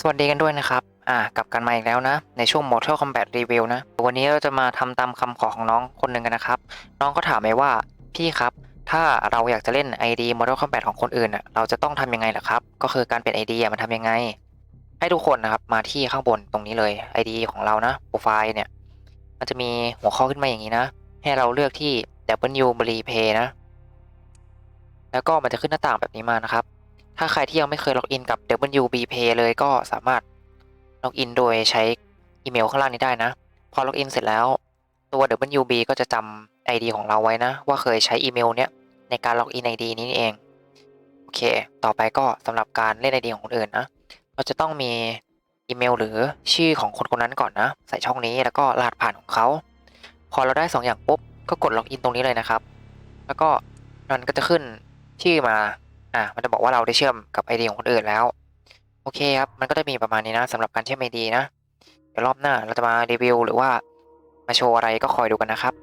สวัสดีกันด้วยนะครับ อ่ากลับกันมาอีกแล้วนะ ในช่วง Mortal Kombat Review นะ วันนี้เราจะมาทำตามคำขอของน้องคนหนึ่งกันนะครับ น้องก็ถามไปว่า พี่ครับ ถ้าเราอยากจะเล่น ID Mortal Kombat ของคนอื่นอะเราจะต้องทำยังไงล่ะครับ ก็คือการเปลี่ยน ID มันทำยังไง ให้ทุกคนนะครับ มาที่ข้างบนตรงนี้เลย ID ของเรานะ โปรไฟล์เนี่ย มันจะมีหัวข้อขึ้นมาอย่างนี้นะ ให้เราเลือกที่ W b l e Pay นะ แล้วก็มันจะขึ้นหน้าต่างแบบนี้มานะครับ ถ้าใครที่ยังไม่เคยล็อกอินกับ WB Pay เลยก็สามารถล็อกอินโดยใช้อีเมลข้างล่างนี้ได้นะ พอล็อกอินเสร็จแล้ว ตัว WB ก็จะจำ ID ของเราไว้นะ ว่าเคยใช้อีเมลเนี้ยในการล็อกอิน ID นี้นี่เอง โอเค ต่อไปก็สำหรับการเล่น ID ของคนอื่นนะ เราจะต้องมีอีเมลหรือชื่อของคนคนนั้นก่อนนะ ใส่ช่องนี้แล้วก็รหัสผ่านของเขา พอเราได้สองอย่างปุ๊บก็กดล็อกอินตรงนี้เลยนะครับ แล้วก็มันก็จะขึ้นชื่อมา อะมันจะบอกว่าเราได้เชื่อมกับ ID ของคนอื่นแล้ว โอเคครับ มันก็จะมีประมาณนี้นะสำหรับการเชื่อม ID นะ เดี๋ยวรอบหน้าเราจะมารีวิวหรือว่ามาโชว์อะไรก็คอยดูกันนะครับ